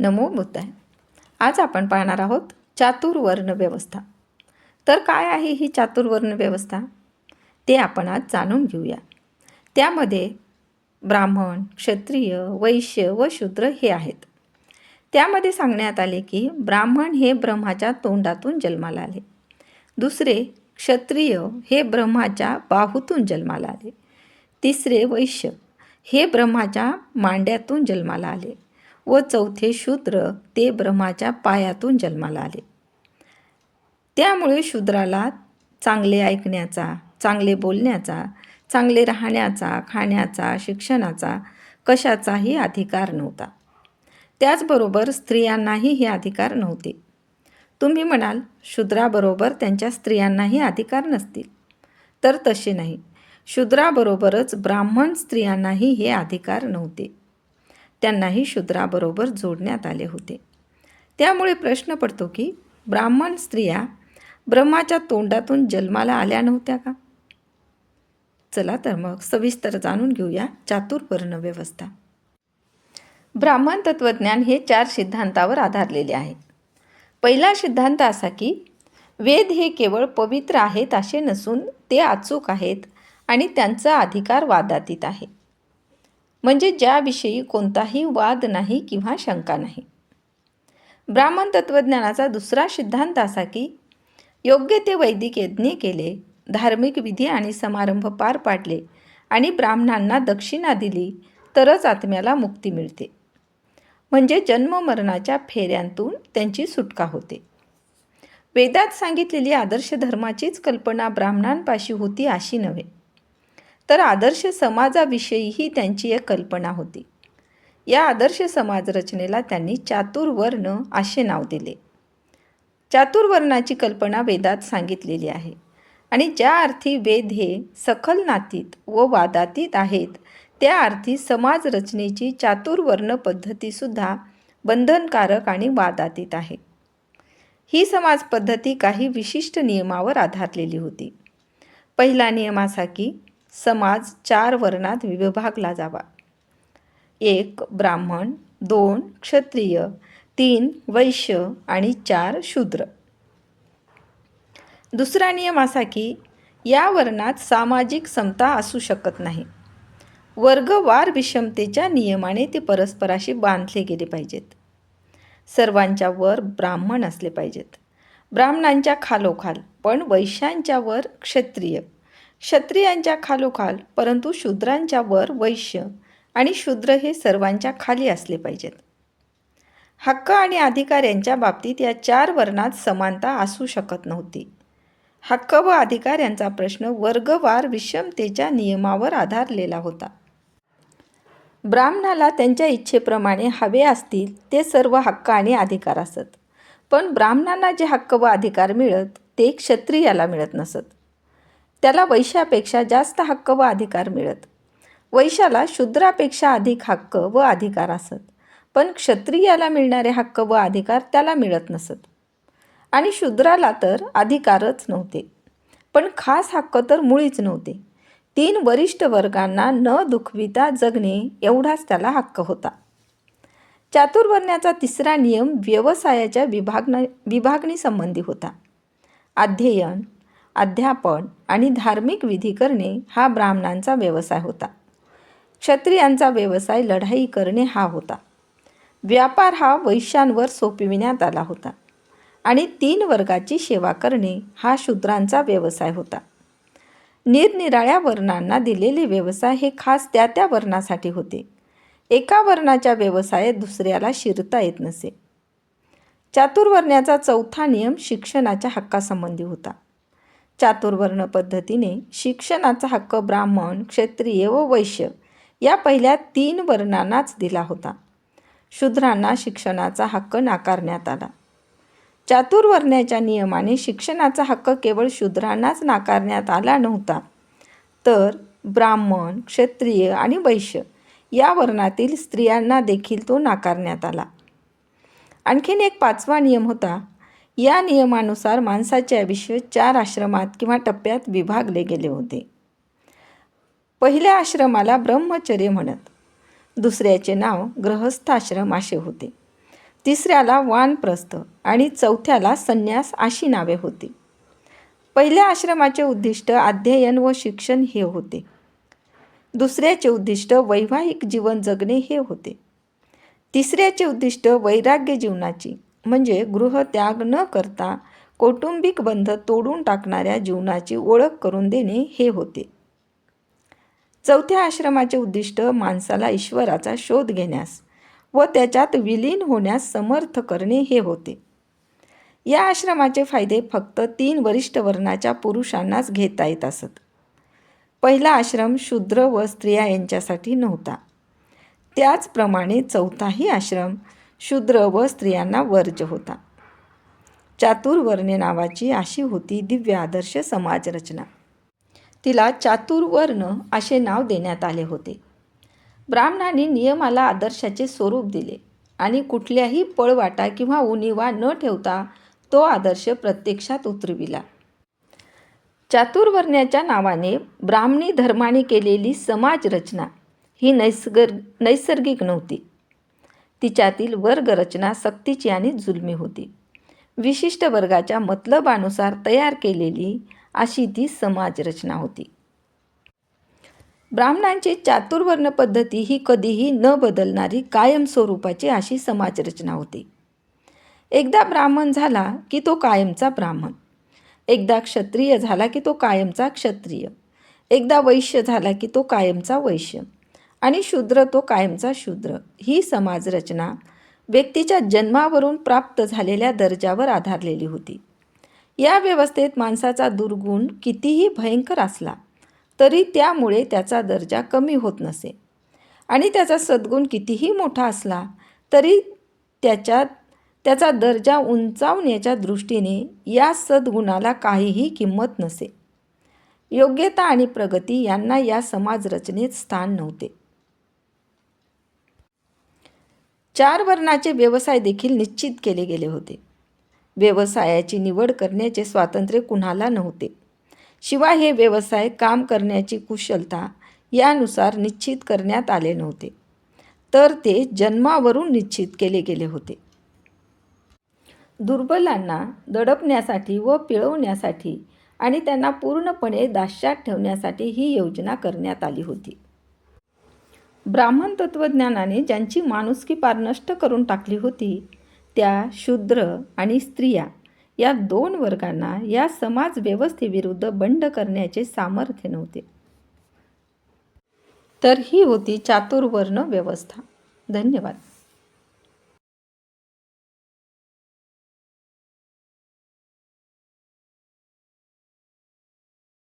नमो बुद्धाय आज आपण पाहणार आहोत चातुर्वर्ण व्यवस्था. तर काय आहे ही चातुर्वर्ण व्यवस्था? ते आपण आज जाणून घेऊया. त्यामध्ये ब्राह्मण क्षत्रिय वैश्य व शूद्र हे आहेत. त्यामध्ये सांगण्यात आले की ब्राह्मण हे ब्रह्माच्या तोंडातून जन्माला आले. दुसरे क्षत्रिय हे ब्रह्माच्या बाहूतून जन्माला आले. तिसरे वैश्य हे ब्रह्माच्या मांड्यातून जन्माला आले. व चौथे शूद्र ते ब्रह्माच्या पायातून जन्माला आले. त्यामुळे शूद्राला चांगले ऐकण्याचा चांगले बोलण्याचा चांगले राहण्याचा खाण्याचा शिक्षणाचा कशाचाही अधिकार नव्हता. त्याचबरोबर स्त्रियांनाही हे अधिकार नव्हते. तुम्ही म्हणाल शूद्राबरोबर त्यांच्या स्त्रियांनाही अधिकार नसतील. तर तसे नाही. शूद्राबरोबरच ब्राह्मण स्त्रियांनाही हे अधिकार नव्हते. त्यांनाही शूद्राबरोबर जोडण्यात आले होते. त्यामुळे प्रश्न पडतो की ब्राह्मण स्त्रिया ब्रह्माच्या तोंडातून जन्माला आल्या नव्हत्या का? चला तर मग सविस्तर जाणून घेऊया चातुर्वर्ण व्यवस्था ब्राह्मण तत्त्वज्ञान हे चार सिद्धांतावर आधारलेले आहे. पहिला सिद्धांत असा की वेद हे केवळ पवित्र आहेत असे नसून ते अचूक आहेत आणि त्यांचा अधिकार वादातीत आहे. म्हणजे ज्याविषयी कोणताही वाद नाही किंवा शंका नाही. ब्राह्मण तत्त्वज्ञानाचा दुसरा सिद्धांत असा की योग्य ते वैदिक यज्ञ केले धार्मिक विधी आणि समारंभ पार पाडले आणि ब्राह्मणांना दक्षिणा दिली तरच आत्म्याला मुक्ती मिळते. म्हणजे जन्ममरणाच्या फेऱ्यांतून त्यांची सुटका होते. वेदात सांगितलेली आदर्श धर्माचीच कल्पना ब्राह्मणांपाशी होती अशी नव्हे. तर आदर्श समाजाविषयीही त्यांची एक कल्पना होती. या आदर्श समाज रचनेला त्यांनी चातुर्वर्ण असे नाव दिले. चातुर्वर्णाची कल्पना वेदात सांगितलेली आहे आणि ज्या अर्थी वेद हे सखल नातीत व वादातीत आहेत त्या अर्थी समाज रचनेची चातुर्वर्ण पद्धतीसुद्धा बंधनकारक आणि वादातीत आहे. ही समाज पद्धती काही विशिष्ट नियमावर आधारलेली होती. पहिला नियम असा की समाज चार वर्णात विभागला जावा. एक ब्राह्मण दोन क्षत्रिय तीन वैश्य आणि चार शूद्र. दुसरा नियम असा की या वर्णात सामाजिक समता असू शकत नाही. वर्गवार विषमतेच्या नियमाने ते परस्पराशी बांधले गेले पाहिजेत. सर्वांच्या वर ब्राह्मण असले पाहिजेत. ब्राह्मणांच्या खालोखाल पण वैश्यांच्या वर क्षत्रिय. क्षत्रियांच्या खालोखाल परंतु शूद्रांच्या वर वैश्य आणि शूद्र हे सर्वांच्या खाली असले पाहिजेत. हक्क आणि अधिकार यांच्या बाबतीत या चार वर्णात समानता असू शकत नव्हती. हक्क व अधिकार यांचा प्रश्न वर्गवार विषमतेच्या नियमावर आधारलेला होता. ब्राह्मणाला त्यांच्या इच्छेप्रमाणे हवे असतील ते सर्व हक्क आणि अधिकार असत. पण ब्राह्मणांना जे हक्क व अधिकार मिळत ते क्षत्रियाला मिळत नसत. त्याला वैश्यापेक्षा जास्त हक्क व अधिकार मिळत. वैशाला शूद्रापेक्षा अधिक हक्क व अधिकार असत. पण क्षत्रियाला मिळणारे हक्क व अधिकार त्याला मिळत नसत. आणि शूद्राला तर अधिकारच नव्हते. पण खास हक्क तर मुळीच नव्हते. तीन वरिष्ठ वर्गांना न दुखविता जगणे एवढाच त्याला हक्क होता. चातुर्वर्ण्याचा तिसरा नियम व्यवसायाच्या विभागना विभागणीसंबंधी होता. अध्ययन अध्यापन आणि धार्मिक विधी करणे हा ब्राह्मणांचा व्यवसाय होता. क्षत्रियांचा व्यवसाय लढाई करणे हा होता. व्यापार हा वैश्यांवर सोपविण्यात आला होता आणि तीन वर्गाची सेवा करणे हा शूद्रांचा व्यवसाय होता. निरनिराळ्या वर्णांना दिलेले व्यवसाय हे खास त्या त्या वर्णासाठी होते. एका वर्णाच्या व्यवसायात दुसऱ्याला शिरता येत नसे. चातुर्वर्ण्याचा चौथा नियम शिक्षणाच्या हक्कासंबंधी होता. चातुर्वर्ण पद्धतीने शिक्षणाचा हक्क ब्राह्मण क्षत्रिय व वैश्य या पहिल्या तीन वर्णांनाच दिला होता. शूद्रांना शिक्षणाचा हक्क नाकारण्यात आला. चातुर्वर्ण्याच्या नियमाने शिक्षणाचा हक्क केवळ शूद्रांनाच नाकारण्यात आला नव्हता. तर ब्राह्मण क्षत्रिय आणि वैश्य या वर्णातील स्त्रियांना देखील तो नाकारण्यात आला. आणखीन एक पाचवा नियम होता या नियमानुसार माणसाचे आयुष्य चार आश्रमात किंवा टप्प्यात विभागले गेले होते. पहिल्या आश्रमाला ब्रह्मचर्य म्हणत दुसऱ्याचे नाव ग्रहस्थाश्रम असे होते. तिसऱ्याला वानप्रस्थ आणि चौथ्याला संन्यास अशी नावे होती. पहिल्या आश्रमाचे उद्दिष्ट अध्ययन व शिक्षण हे होते. दुसऱ्याचे उद्दिष्ट वैवाहिक जीवन जगणे हे होते. तिसऱ्याचे उद्दिष्ट वैराग्य जीवनाची म्हणजे गृहत्याग न करता कौटुंबिक बंध तोडून टाकणाऱ्या जीवनाची ओळख करून देणे हे होते. चौथ्या आश्रमाचे उद्दिष्ट माणसाला ईश्वराचा शोध घेण्यास व त्याच्यात विलीन होण्यास समर्थ करणे हे होते. या आश्रमाचे फायदे फक्त तीन वरिष्ठ वर्णाच्या पुरुषांनाच घेता येत असत. पहिला आश्रम शूद्र व स्त्रिया यांच्यासाठी नव्हता. त्याचप्रमाणे चौथाही आश्रम शूद्र व स्त्रियांना वर्ज होता. चातुर्वर्ण्य नावाची अशी होती दिव्य आदर्श समाजरचना. तिला चातुर्वर्ण असे नाव देण्यात आले होते. ब्राह्मणांनी नियमाला आदर्शाचे स्वरूप दिले आणि कुठल्याही पळवाटा किंवा उणीवा न ठेवता तो आदर्श प्रत्यक्षात उतरविला. चातुर्वर्ण्याच्या नावाने ब्राह्मणी धर्माने केलेली समाजरचना ही नैसर्ग नैसर्गिक नव्हती. तिच्यातील वर्गरचना सक्तीची आणि जुलमी होती. विशिष्ट वर्गाच्या मतलबानुसार तयार केलेली अशी ती समाजरचना होती. ब्राह्मणांची चातुर्वर्ण पद्धती ही कधीही न बदलणारी कायम स्वरूपाची अशी समाजरचना होती. एकदा ब्राह्मण झाला की तो कायमचा ब्राह्मण. एकदा क्षत्रिय झाला की तो कायमचा क्षत्रिय. एकदा वैश्य झाला की तो कायमचा वैश्य. आणि शूद्र तो कायमचा शूद्र. ही समाजरचना व्यक्तीच्या जन्मावरून प्राप्त झालेल्या दर्जावर आधारलेली होती. या व्यवस्थेत माणसाचा दुर्गुण कितीही भयंकर असला तरी त्यामुळे त्याचा दर्जा कमी होत नसे. आणि त्याचा सद्गुण कितीही मोठा असला तरी त्याच्यात त्याचा दर्जा उंचावण्याच्या दृष्टीने या सद्गुणाला काहीही किंमत नसे. योग्यता आणि प्रगती यांना या समाजरचनेत स्थान नव्हते. चार वर्णाचे व्यवसाय देखील निश्चित केले गेले होते. व्यवसायाची निवड करण्याचे स्वातंत्र्य कुणाला नव्हते. शिवाय हे व्यवसाय काम करण्याची कुशलता यानुसार निश्चित करण्यात आले नव्हते. तर ते जन्मावरून निश्चित केले गेले होते. दुर्बलांना दडपण्यासाठी व पिळवण्यासाठी आणि त्यांना पूर्णपणे दाश्यात ठेवण्यासाठी ही योजना करण्यात आली होती. ब्राह्मण तत्त्वज्ञानाने ज्यांची माणुसकी पार नष्ट करून टाकली होती त्या शूद्र आणि स्त्रिया या दोन वर्गांना या समाज व्यवस्थेविरुद्ध बंड करण्याचे सामर्थ्य नव्हते. तर ही होती चातुर्वर्ण व्यवस्था. धन्यवाद.